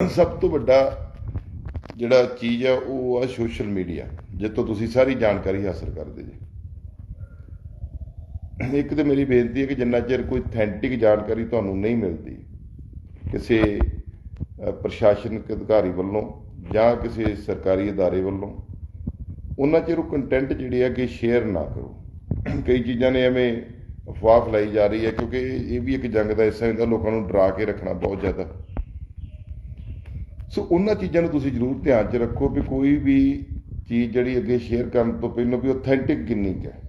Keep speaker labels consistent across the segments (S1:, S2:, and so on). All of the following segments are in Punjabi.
S1: ਸਭ ਤੋਂ ਵੱਡਾ ਜਿਹੜਾ ਚੀਜ਼ ਆ, ਉਹ ਆ ਸੋਸ਼ਲ ਮੀਡੀਆ ਜਿੱਥੋਂ ਤੁਸੀਂ ਸਾਰੀ ਜਾਣਕਾਰੀ ਹਾਸਲ ਕਰਦੇ ਜੀ। ਇੱਕ ਤੇ ਮੇਰੀ ਬੇਨਤੀ ਹੈ ਕਿ ਜਿੰਨਾ ਚਿਰ ਕੋਈ ਅਥੈਂਟਿਕ ਜਾਣਕਾਰੀ ਤੁਹਾਨੂੰ ਨਹੀਂ ਮਿਲਦੀ, ਕਿਸੇ ਪ੍ਰਸ਼ਾਸਨਿਕ ਅਧਿਕਾਰੀ ਵੱਲੋਂ ਜਾਂ ਕਿਸੇ ਸਰਕਾਰੀ ਅਦਾਰੇ ਵੱਲੋਂ, ਉਹਨਾਂ ਚਿਰ ਉਹ ਕੰਟੈਂਟ ਜਿਹੜੇ ਹੈ ਕਿ ਸ਼ੇਅਰ ਨਾ ਕਰੋ। ਕਈ ਚੀਜ਼ਾਂ ਨੇ ਐਵੇਂ ਅਫਵਾਹ ਫੈਲਾਈ ਜਾ ਰਹੀ ਹੈ ਕਿਉਂਕਿ ਇਹ ਵੀ ਇੱਕ ਜੰਗ ਦਾ ਹਿੱਸਾ ਹੁੰਦਾ ਲੋਕਾਂ ਨੂੰ ਡਰਾ ਕੇ ਰੱਖਣਾ ਬਹੁਤ ਜ਼ਿਆਦਾ। ਸੋ ਉਹਨਾਂ ਚੀਜ਼ਾਂ ਨੂੰ ਤੁਸੀਂ ਜ਼ਰੂਰ ਧਿਆਨ 'ਚ ਰੱਖੋ ਵੀ ਕੋਈ ਵੀ ਚੀਜ਼ ਜਿਹੜੀ ਅੱਗੇ ਸ਼ੇਅਰ ਕਰਨ ਤੋਂ ਪਹਿਲਾਂ ਵੀ ਆਥੈਂਟਿਕ ਕਿੰਨੀ ਕੁ ਹੈ।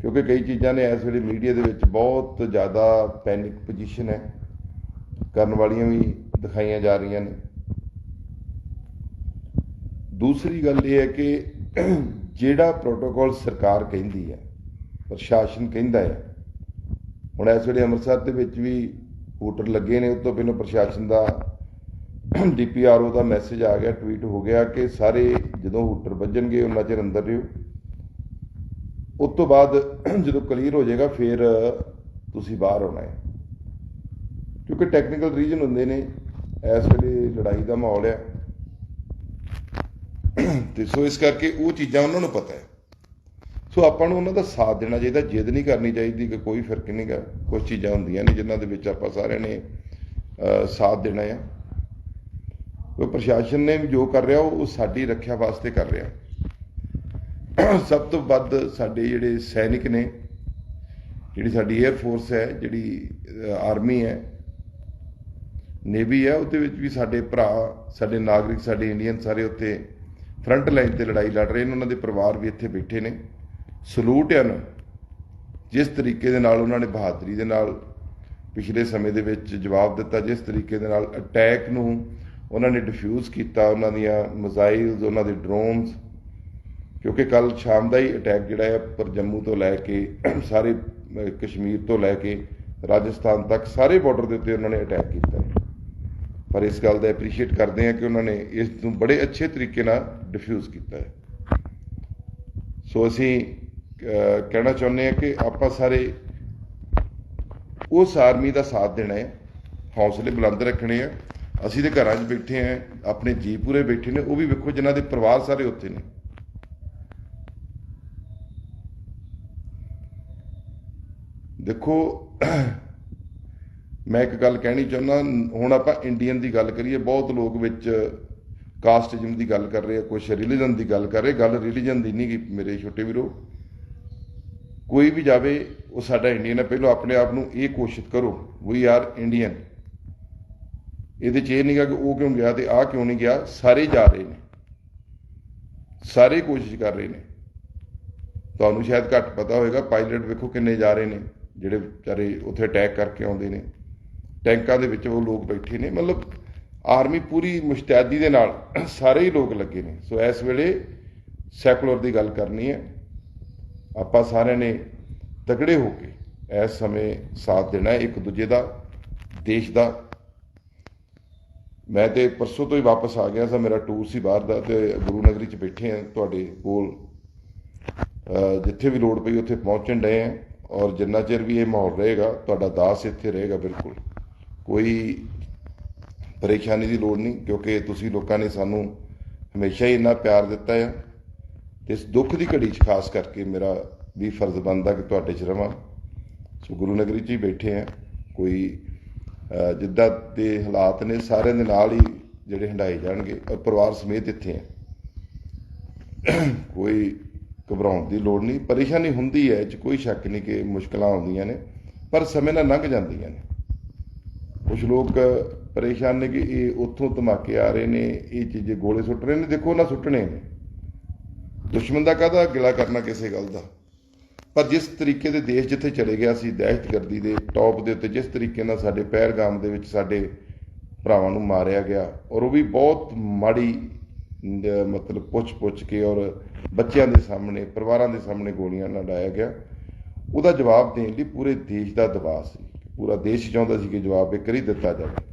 S1: ਕਿਉਂਕਿ ਕਈ ਚੀਜ਼ਾਂ ਨੇ ਇਸ ਵੇਲੇ ਮੀਡੀਆ ਦੇ ਵਿੱਚ ਬਹੁਤ ਜ਼ਿਆਦਾ ਪੈਨਿਕ ਪੋਜੀਸ਼ਨ ਹੈ। ਕਰਨ ਵਾਲੀਆਂ ਵੀ ਦਿਖਾਈਆਂ ਜਾ ਰਹੀਆਂ ਨੇ। ਦੂਸਰੀ ਗੱਲ ਇਹ ਹੈ ਕਿ ਜਿਹੜਾ ਪ੍ਰੋਟੋਕਾਲ ਸਰਕਾਰ ਕਹਿੰਦੀ ਹੈ, ਪ੍ਰਸ਼ਾਸਨ ਕਹਿੰਦਾ ਹੈ, ਹੁਣ ਇਸ ਵੇਲੇ ਅੰਮ੍ਰਿਤਸਰ ਦੇ ਵਿੱਚ ਵੀ ਵੋਟਰ ਲੱਗੇ ਨੇ ਉਸ ਤੋਂ ਪਹਿਲਾਂ ਪ੍ਰਸ਼ਾਸਨ ਦਾ ਡੀਪੀਆਰਓ ਦਾ ਮੈਸੇਜ ਆ ਗਿਆ, ਟਵੀਟ ਹੋ ਗਿਆ ਕਿ ਸਾਰੇ ਜਦੋਂ ਵੋਟਰ ਵੱਜਣਗੇ, ਉਹਨਾਂ ਚਿਰ ਅੰਦਰ ਰਹੋ। ਉਸ ਤੋਂ ਬਾਅਦ ਜਦੋਂ ਕਲੀਅਰ ਹੋ ਜਾਏਗਾ, ਫਿਰ ਤੁਸੀਂ ਬਾਹਰ ਆਉਣਾ ਹੈ। ਕਿਉਂਕਿ ਟੈਕਨੀਕਲ ਰੀਜਨ ਹੁੰਦੇ ਨੇ, ਇਸ ਵੇਲੇ ਲੜਾਈ ਦਾ ਮਾਹੌਲ ਹੈ। ਤੇ ਸੋ ਇਸ ਕਰਕੇ ਉਹ ਚੀਜ਼ਾਂ ਉਹਨਾਂ ਨੂੰ ਪਤਾ ਹੈ। ਸੋ ਆਪਾਂ ਨੂੰ ਉਹਨਾਂ ਦਾ ਸਾਥ ਦੇਣਾ ਚਾਹੀਦਾ, ਜਿੱਦ ਨਹੀਂ ਕਰਨੀ ਚਾਹੀਦੀ ਕਿ ਕੋਈ ਫ਼ਰਕ ਨਹੀਂ ਗਾ ਕੁਝ ਚੀਜ਼ਾਂ ਹੁੰਦੀਆਂ ਨੇ ਜਿਨ੍ਹਾਂ ਦੇ ਵਿੱਚ ਆਪਾਂ ਸਾਰਿਆਂ ਨੇ ਸਾਥ ਦੇਣਾ ਆ। ਉਹ ਪ੍ਰਸ਼ਾਸਨ ਨੇ ਵੀ ਜੋ ਕਰ ਰਿਹਾ, ਉਹ ਉਹ ਸਾਡੀ ਰੱਖਿਆ ਵਾਸਤੇ ਕਰ ਰਿਹਾ। ਸਭ ਤੋਂ ਵੱਧ ਸਾਡੇ ਜਿਹੜੇ ਸੈਨਿਕ ਨੇ, ਜਿਹੜੀ ਸਾਡੀ 에ਅਰ ਫੋਰਸ ਹੈ, ਜਿਹੜੀ ਆਰਮੀ ਹੈ ਨੇਵੀ ਹੈ, ਉਹਦੇ ਵਿੱਚ ਵੀ ਸਾਡੇ ਭਰਾ, ਸਾਡੇ ਨਾਗਰਿਕ, ਸਾਡੇ ਇੰਡੀਅਨ ਸਾਰੇ ਉੱਥੇ ਫਰੰਟ ਲਾਈਨ ਤੇ ਲੜਾਈ ਲੜ ਰਹੇ ਨੇ, ਉਹਨਾਂ ਦੇ ਪਰਿਵਾਰ ਵੀ ਇੱਥੇ ਬੈਠੇ ਨੇ। ਸਲੂਟ ਹੈ ਨਾ ਜਿਸ ਤਰੀਕੇ ਦੇ ਨਾਲ ਉਹਨਾਂ ਨੇ ਬਹਾਦਰੀ ਦੇ ਨਾਲ ਪਿਛਲੇ ਸਮੇਂ ਦੇ ਵਿੱਚ ਜਵਾਬ ਦਿੱਤਾ, ਜਿਸ ਤਰੀਕੇ ਦੇ ਨਾਲ ਅਟੈਕ ਨੂੰ ਉਹਨਾਂ ਨੇ ਡਿਫਿਊਜ਼ ਕੀਤਾ, ਉਹਨਾਂ ਦੀਆਂ ਮਿਜ਼ਾਈਲਸ ਉਹਨਾਂ ਦੇ ਡਰੋਨਸ ਕਿਉਂਕਿ ਕੱਲ ਸ਼ਾਮ ਦਾ ਹੀ ਅਟੈਕ ਜਿਹੜਾ ਹੈ ਪਰ ਜੰਮੂ ਤੋਂ ਲੈ ਕੇ, ਸਾਰੇ ਕਸ਼ਮੀਰ ਤੋਂ ਲੈ ਕੇ ਰਾਜਸਥਾਨ ਤੱਕ ਸਾਰੇ ਬਾਰਡਰ ਦੇ ਉੱਤੇ ਉਹਨਾਂ ਨੇ ਅਟੈਕ ਕੀਤਾ ਹੈ। ਪਰ ਇਸ ਗੱਲ ਦਾ ਐਪਰੀਸ਼ੀਏਟ ਕਰਦੇ ਹਾਂ ਕਿ ਉਹਨਾਂ ਨੇ ਇਸ ਨੂੰ ਬੜੇ ਅੱਛੇ ਤਰੀਕੇ ਨਾਲ ਡਿਫਿਊਜ਼ ਕੀਤਾ ਹੈ। ਸੋ ਅਸੀਂ ਕਹਿਣਾ ਚਾਹੁੰਦੇ ਹਾਂ ਕਿ ਆਪਾਂ ਸਾਰੇ ਉਸ ਆਰਮੀ ਦਾ ਸਾਥ ਦੇਣਾ ਹੈ, ਹੌਸਲੇ ਬੁਲੰਦ ਰੱਖਣੇ ਆ। ਅਸੀਂ ਤੇ ਘਰਾਂ 'ਚ ਬੈਠੇ ਆ ਆਪਣੇ ਜੀ ਪੂਰੇ ਬੈਠੇ ਨੇ, ਉਹ ਵੀ ਵੇਖੋ ਜਿਨ੍ਹਾਂ ਦੇ ਪਰਿਵਾਰ ਸਾਰੇ ਉੱਥੇ ਨੇ। ਦੇਖੋ, ਮੈਂ ਇੱਕ ਗੱਲ ਕਹਿਣੀ ਚਾਹੁੰਦਾ, ਹੁਣ ਆਪਾਂ ਇੰਡੀਅਨ ਦੀ ਗੱਲ ਕਰੀਏ, ਬਹੁਤ ਲੋਕ ਵਿੱਚ ਕਾਸਟਿਜ਼ਮ ਦੀ ਗੱਲ ਕਰ ਰਹੇ ਆ ਕੁਝ ਰਿਲੀਜਨ ਦੀ ਗੱਲ ਕਰ ਰਹੇ, ਗੱਲ ਰਿਲੀਜਨ ਦੀ ਨਹੀਂ ਗੀ ਮੇਰੇ ਛੋਟੇ ਵੀਰੋ। ਕੋਈ ਵੀ ਜਾਵੇ, ਉਹ ਸਾਡਾ ਇੰਡੀਅਨ ਹੈ। ਪਹਿਲਾਂ ਆਪਣੇ ਆਪ ਨੂੰ ਇਹ ਕੋਸ਼ਿਸ਼ ਕਰੋ ਵੀ ਆਰ ਇੰਡੀਅਨ ਇਹਦੇ ਚ ਇਹ ਨਹੀਂਗਾ ਕਿ ਉਹ ਕਿਉਂ ਗਿਆ ਤੇ ਆਹ ਕਿਉਂ ਨਹੀਂ ਗਿਆ, ਸਾਰੇ ਜਾ ਰਹੇ ਨੇ। ਸਾਰੇ ਕੋਸ਼ਿਸ਼ ਕਰ ਰਹੇ ਨੇ। ਤੁਹਾਨੂੰ ਸ਼ਾਇਦ ਘੱਟ ਪਤਾ ਹੋਵੇਗਾ ਪਾਇਲਟ ਵੇਖੋ ਕਿੰਨੇ ਜਾ ਰਹੇ ਨੇ, ਜਿਹੜੇ ਵਿਚਾਰੇ ਉੱਥੇ ਅਟੈਕ ਕਰਕੇ ਆਉਂਦੇ ਨੇ। ਟੈਂਕਾਂ ਦੇ ਵਿੱਚ ਉਹ ਲੋਕ ਬੈਠੇ ਨੇ, ਮਤਲਬ ਆਰਮੀ ਪੂਰੀ ਮੁਸ਼ਤੈਦੀ ਦੇ ਨਾਲ ਸਾਰੇ ਹੀ ਲੋਕ ਲੱਗੇ ਨੇ। ਸੋ ਇਸ ਵੇਲੇ ਸੈਕੂਲਰ ਦੀ ਗੱਲ ਕਰਨੀ ਹੈ। ਆਪਾਂ ਸਾਰਿਆਂ ਨੇ ਤਗੜੇ ਹੋ ਕੇ ਇਸ ਸਮੇਂ ਸਾਥ ਦੇਣਾ ਇੱਕ ਦੂਜੇ ਦਾ, ਦੇਸ਼ ਦਾ। ਮੈਂ ਤੇ ਪਰਸੋਂ ਤੋਂ ਹੀ ਵਾਪਸ ਆ ਗਿਆ ਸਾਂ, ਮੇਰਾ ਟੂਰ ਸੀ ਬਾਹਰ ਦਾ ਤੇ ਗੁਰੂ ਨਗਰੀ ਚ ਬੈਠੇ ਆ ਤੁਹਾਡੇ ਕੋਲ। ਜਿੱਥੇ ਵੀ ਲੋੜ ਪਈ ਉੱਥੇ ਪਹੁੰਚਣ ਡਏ ਆ ਔਰ ਜਿੰਨਾ ਚਿਰ ਵੀ ਇਹ ਮਾਹੌਲ ਰਹੇਗਾ, ਤੁਹਾਡਾ ਦਾਸ ਇੱਥੇ ਰਹੇਗਾ ਬਿਲਕੁਲ। ਕੋਈ ਪਰੇਸ਼ਾਨੀ ਦੀ ਲੋੜ ਨਹੀਂ ਕਿਉਂਕਿ ਤੁਸੀਂ ਲੋਕਾਂ ਨੇ ਸਾਨੂੰ ਹਮੇਸ਼ਾ ਹੀ ਇੰਨਾ ਪਿਆਰ ਦਿੱਤਾ ਹੈ ਤੇ ਇਸ ਦੁੱਖ ਦੀ ਘੜੀ 'ਚ ਖਾਸ ਕਰਕੇ ਮੇਰਾ ਵੀ ਫਰਜ਼ ਬਣਦਾ ਕਿ ਤੁਹਾਡੇ 'ਚ ਰਵਾਂ। ਸੋ ਗੁਰੂ ਨਗਰੀ 'ਚ ਹੀ ਬੈਠੇ ਆ ਕੋਈ ਜਿੱਦਾਂ ਦੇ ਹਾਲਾਤ ਨੇ, ਸਾਰਿਆਂ ਦੇ ਨਾਲ ਹੀ ਜਿਹੜੇ ਹੰਡਾਏ ਜਾਣਗੇ, ਔਰ ਪਰਿਵਾਰ ਸਮੇਤ ਇੱਥੇ ਆ ਕੋਈ ਘਬਰਾਉਣ ਦੀ ਲੋੜ ਨਹੀਂ। ਪਰੇਸ਼ਾਨੀ ਹੁੰਦੀ ਹੈ, ਇਹ 'ਚ ਕੋਈ ਸ਼ੱਕ ਨਹੀਂ ਕਿ ਮੁਸ਼ਕਲਾਂ ਆਉਂਦੀਆਂ ਨੇ, ਪਰ ਸਮੇਂ ਨਾਲ ਲੰਘ ਜਾਂਦੀਆਂ ਨੇ। ਕੁਝ ਲੋਕ ਪਰੇਸ਼ਾਨ ਨੇ ਕਿ ਇਹ ਉੱਥੋਂ ਧਮਾਕੇ ਆ ਰਹੇ ਨੇ, ਇਹ ਚੀਜ਼ੇ ਗੋਲੇ ਸੁੱਟ ਰਹੇ ਨੇ, ਦੇਖੋ ਨਾ ਸੁੱਟਣੇ ਨੇ। ਦੁਸ਼ਮਣ ਦਾ ਕਾਹਦਾ ਗਿਲਾ ਕਰਨਾ ਕਿਸੇ ਗੱਲ ਦਾ? ਪਰ ਜਿਸ ਤਰੀਕੇ ਦੇ ਦੇਸ਼ ਜਿੱਥੇ ਚਲੇ ਗਿਆ ਸੀ, ਦਹਿਸ਼ਤਗਰਦੀ ਦੇ ਟੌਪ ਦੇ ਉੱਤੇ, ਜਿਸ ਤਰੀਕੇ ਨਾਲ ਸਾਡੇ ਪਹਿਰਗਾਮ ਦੇ ਵਿੱਚ ਸਾਡੇ ਭਰਾਵਾਂ ਨੂੰ ਮਾਰਿਆ ਗਿਆ, ਔਰ ਉਹ ਵੀ ਬਹੁਤ ਮਾੜੀ ਮਤਲਬ ਪੁੱਛ-ਪੁੱਛ ਕੇ ਔਰ ਬੱਚਿਆਂ ਦੇ ਸਾਹਮਣੇ, ਪਰਿਵਾਰਾਂ ਦੇ ਸਾਹਮਣੇ ਗੋਲੀਆਂ ਨਾਲ ਡਾਇਆ ਗਿਆ। ਉਹਦਾ ਜਵਾਬ ਦੇਣ ਲਈ ਪੂਰੇ ਦੇਸ਼ ਦਾ ਦਬਾਅ ਸੀ। ਪੂਰਾ ਦੇਸ਼ ਚਾਹੁੰਦਾ ਸੀ ਕਿ ਜਵਾਬ ਇਹ ਕਰੀ ਦਿੱਤਾ ਜਾਵੇ।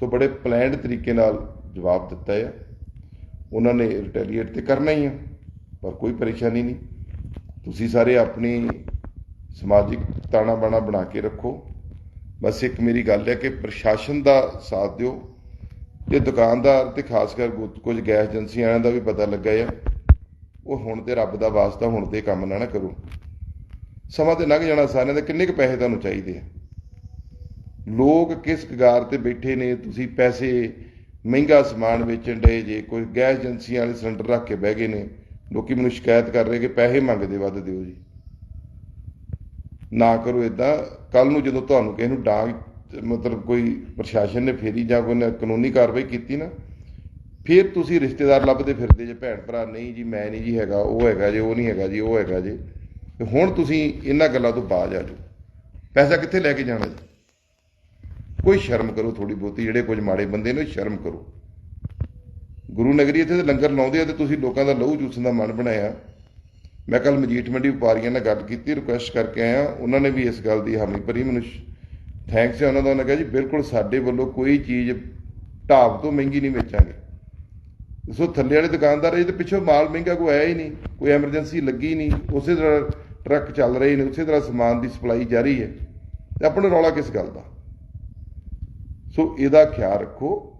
S1: ਸੋ ਬੜੇ ਪਲਾਨਡ ਤਰੀਕੇ ਨਾਲ ਜਵਾਬ ਦਿੱਤਾ ਹੈ। ਉਹਨਾਂ ਨੇ ਰਿਟੈਲੀਏਟ ਤੇ ਕਰਨਾ ਹੀ ਆ ਪਰ ਕੋਈ ਪਰੇਸ਼ਾਨੀ ਨਹੀਂ। ਤੁਸੀਂ ਸਾਰੇ ਆਪਣੀ ਸਮਾਜਿਕ ਤਾਣਾ ਬਾਣਾ ਬਣਾ ਕੇ ਰੱਖੋ। ਬਸ ਇੱਕ ਮੇਰੀ ਗੱਲ ਹੈ ਕਿ ਪ੍ਰਸ਼ਾਸਨ ਦਾ ਸਾਥ ਦਿਓ ਤੇ ਦੁਕਾਨਦਾਰ ਤੇ ਖਾਸ ਕਰ ਕੁਝ ਗੈਸ ਏਜੰਸੀਆਂ ਵਾਲਿਆਂ ਦਾ ਵੀ ਪਤਾ ਲੱਗਾ ਆ ਉਹ ਹੁਣ ਤੇ ਰੱਬ ਦਾ ਵਾਸਤਾ ਹੁਣ ਤੇ ਕੰਮ ਨਾ ਨਾ ਕਰੋ। ਸਮਾਂ ਤੇ ਲੰਘ ਜਾਣਾ ਸਾਰਿਆਂ ਦੇ, ਕਿੰਨੇ ਕੁ ਪੈਸੇ ਤੁਹਾਨੂੰ ਚਾਹੀਦੇ ਆ? ਲੋਕ ਕਿਸ ਕਗਾਰ ਤੇ ਬੈਠੇ ਨੇ, ਤੁਸੀਂ ਪੈਸੇ ਮਹਿੰਗਾ ਸਮਾਨ ਵੇਚਣ ਡਏ ਜੇ, ਕੋਈ ਗੈਸ ਏਜੰਸੀਆਂ ਵਾਲੇ ਸਿਲੰਡਰ ਰੱਖ ਕੇ ਬਹਿ ਗਏ ਨੇ। ਲੋਕੀ ਮੈਨੂੰ ਸ਼ਿਕਾਇਤ ਕਰ ਰਹੇ ਕਿ ਪੈਸੇ ਮੰਗਦੇ ਵੱਧ ਦਿਓ ਜੀ। ਨਾ ਕਰੋ ਇਦਾਂ ਕੱਲ ਨੂੰ ਜਦੋਂ ਤੁਹਾਨੂੰ ਕਿਸੇ ਨੂੰ ਡਾਂਗ, ਮਤਲਬ ਕੋਈ ਪ੍ਰਸ਼ਾਸਨ ਨੇ ਫੇਰੀ ਜਾਂ ਕੋਈ ਕਾਨੂੰਨੀ ਕਾਰਵਾਈ ਕੀਤੀ ਨਾ, ਫਿਰ ਤੁਸੀਂ ਰਿਸ਼ਤੇਦਾਰ ਲੱਭਦੇ ਫਿਰਦੇ ਜੇ, ਭੈਣ ਭਰਾ, ਨਹੀਂ ਜੀ, ਮੈਂ ਨਹੀਂ ਜੀ ਹੈਗਾ, ਉਹ ਹੈਗਾ ਜੇ, ਉਹ ਨਹੀਂ ਹੈਗਾ ਜੀ, ਉਹ ਹੈਗਾ ਜੇ ਹੁਣ ਤੁਸੀਂ ਇਹਨਾਂ ਗੱਲਾਂ ਤੋਂ ਬਾਜ ਆ ਜਾਓ। ਪੈਸਾ ਕਿੱਥੇ ਲੈ ਕੇ ਜਾਣਾ ਜੀ? ਕੋਈ ਸ਼ਰਮ ਕਰੋ ਥੋੜੀ ਬਹੁਤੀ, ਜਿਹੜੇ ਕੁਝ ਮਾੜੇ ਬੰਦੇ ਨੇ, ਸ਼ਰਮ ਕਰੋ। ਗੁਰੂ ਨਗਰੀ ਇੱਥੇ ਤੇ ਲੰਗਰ ਲਾਉਂਦੇ ਆ ਤੇ ਤੁਸੀਂ ਲੋਕਾਂ ਦਾ ਲਹੂ ਚੂਸਣ ਦਾ ਮਨ ਬਣਾਇਆ। ਮੈਂ ਕੱਲ ਮਜੀਠ ਮੰਡੀ ਵਪਾਰੀਆਂ ਨਾਲ ਗੱਲ ਕੀਤੀ ਰਿਕੁਐਸਟ ਕਰਕੇ ਆਇਆ। ਉਹਨਾਂ ਨੇ ਵੀ ਇਸ ਗੱਲ ਦੀ ਹਾਮੀ ਭਰੀ। ਮੈਨੂੰ ਥੈਂਕਸ ਹੈ ਉਹਨਾਂ ਦਾ। ਉਹਨਾਂ ਕਿਹਾ ਜੀ, ਬਿਲਕੁਲ ਸਾਡੇ ਵੱਲੋਂ ਕੋਈ ਚੀਜ਼ ਢਾਬ ਤੋਂ ਮਹਿੰਗੀ ਨਹੀਂ ਵੇਚਾਂਗੇ। ਸੋ ਥੱਲੇ ਵਾਲੇ ਦੁਕਾਨਦਾਰ, ਇਹ ਤੇ ਪਿੱਛੋਂ ਮਾਲ ਮਹਿੰਗਾ ਕੋਈ ਆਇਆ ਹੀ ਨਹੀਂ। ਕੋਈ ਐਮਰਜੈਂਸੀ ਲੱਗੀ ਨਹੀਂ। ਉਸੇ ਤਰ੍ਹਾਂ ਟਰੱਕ ਚੱਲ ਰਹੇ ਨੇ। ਉਸੇ ਤਰ੍ਹਾਂ ਸਮਾਨ ਦੀ ਸਪਲਾਈ ਜਾਰੀ ਹੈ। ਤੇ ਆਪਣਾ ਰੌਲਾ ਕਿਸ ਗੱਲ ਦਾ? ਸੋ ਇਹਦਾ ਖਿਆਲ ਰੱਖੋ।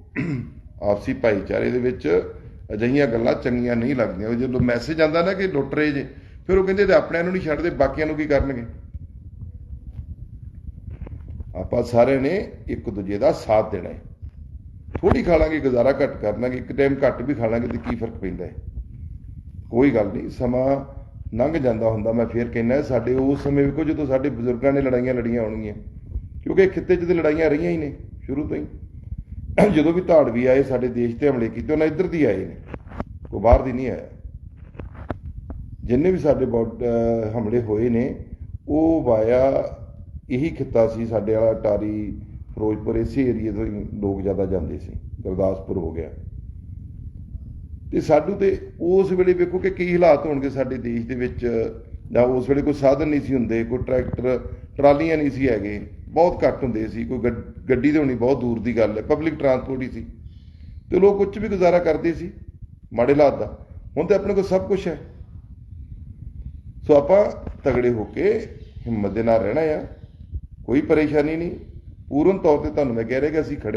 S1: ਆਪਸੀ ਭਾਈਚਾਰੇ ਦੇ ਵਿੱਚ ਅਜਿਹੀਆਂ ਗੱਲਾਂ ਚੰਗੀਆਂ ਨਹੀਂ ਲੱਗਦੀਆਂ। ਜਦੋਂ ਮੈਸੇਜ ਆਉਂਦਾ ਨਾ ਕਿ ਲੁੱਟ ਰਹੇ ਜੇ, ਫਿਰ ਉਹ ਕਹਿੰਦੇ ਤੇ ਆਪਣਿਆਂ ਨੂੰ ਨਹੀਂ ਛੱਡਦੇ, ਬਾਕੀਆਂ ਨੂੰ ਕੀ ਕਰਨਗੇ? ਆਪਾਂ ਸਾਰਿਆਂ ਨੇ ਇੱਕ ਦੂਜੇ ਦਾ ਸਾਥ ਦੇਣਾ ਹੈ। ਥੋੜੀ ਖਾ ਲਾਂਗੇ, ਗੁਜ਼ਾਰਾ ਘੱਟ ਕਰ ਲਾਂਗੇ, ਇੱਕ ਟਾਈਮ ਘੱਟ ਵੀ ਖਾ ਲਾਂਗੇ ਤੇ ਕੀ ਫ਼ਰਕ ਪੈਂਦਾ ਹੈ? ਕੋਈ ਗੱਲ ਨਹੀਂ, ਸਮਾਂ ਲੰਘ ਜਾਂਦਾ ਹੁੰਦਾ, ਮੈਂ ਫੇਰ ਕਹਿੰਦਾ ਸਾਡੇ ਉਸ ਸਮੇਂ ਵੇਖੋ ਜਦੋਂ ਸਾਡੇ ਬਜ਼ੁਰਗਾਂ ਨੇ ਲੜਾਈਆਂ ਲੜੀਆਂ ਹੋਣਗੀਆਂ, ਕਿਉਂਕਿ ਖਿੱਤੇ 'ਚ ਤੇ ਲੜਾਈਆਂ ਰਹੀਆਂ ਹੀ ਨੇ, ਸ਼ੁਰੂ ਤੋਂ ਹੀ। ਜਦੋਂ ਵੀ ਧਾੜਵੀ ਆਏ ਸਾਡੇ ਦੇਸ਼ ਤੇ ਹਮਲੇ ਕੀਤੇ, ਉਹਨਾਂ ਇੱਧਰ ਦੀ ਆਏ ਨੇ। ਕੋਈ ਬਾਹਰ ਦੀ ਨਹੀਂ ਆਇਆ। ਜਿੰਨੇ ਵੀ ਸਾਡੇ ਬੌਡ- ਹਮਲੇ ਹੋਏ ਨੇ, ਉਹ ਵਾਇਆ ਇਹੀ ਖਿੱਤਾ ਸੀ, ਸਾਡੇ ਵਾਲਾ ਟਾਰੀ ਫਿਰੋਜ਼ਪੁਰ, ਇਸੇ ਏਰੀਏ ਤੋਂ ਲੋਕ ਜ਼ਿਆਦਾ ਜਾਂਦੇ ਸੀ। ਗੁਰਦਾਸਪੁਰ ਹੋ ਗਿਆ। ਤੇ ਸਾਡੂ ਤੇ ਉਸ ਵੇਲੇ ਵੇਖੋ ਕਿ ਕੀ ਹਾਲਾਤ ਹੋਣਗੇ ਸਾਡੇ ਦੇਸ਼ ਦੇ ਵਿੱਚ। ਜਾਂ ਉਸ ਵੇਲੇ ਕੋਈ ਸਾਧਨ ਨਹੀਂ ਸੀ ਹੁੰਦੇ, ਕੋਈ ਟਰੈਕਟਰ, ਟਰਾਲੀਆਂ ਨਹੀਂ ਸੀ ਹੈਗੇ। ਬਹੁਤ ਘੱਟ ਹੁੰਦੇ ਸੀ, ਕੋਈ ਗੱਡ- ਗੱਡੀ ਤੇ ਹੋਣੀ ਬਹੁਤ ਦੂਰ ਦੀ ਗੱਲ ਹੈ ਪਬਲਿਕ ਟਰਾਂਸਪੋਰਟ ਹੀ ਸੀ। ਤੇ ਲੋਕ ਉੱਚ ਵੀ ਗੁਜ਼ਾਰਾ ਕਰਦੇ ਸੀ, ਮਾੜੇ ਹਾਲਾਤ ਦਾ। ਹੁਣ ਤੇ ਆਪਣੇ ਕੋਲ ਸਭ ਕੁਝ ਹੈ। ਸੋ ਆਪਾਂ ਤਗੜੇ ਹੋ ਕੇ ਹਿੰਮਤ ਦੇ ਨਾਲ ਰਹਿਣਾ ਆ, ਕੋਈ ਪਰੇਸ਼ਾਨੀ ਨਹੀਂ। ਪੂਰਨ ਤੌਰ ਤੇ ਤੁਹਾਨੂੰ ਮੈਂ ਕਹਿ ਰਿਹਾ ਕਿ ਅਸੀਂ ਖੜੇ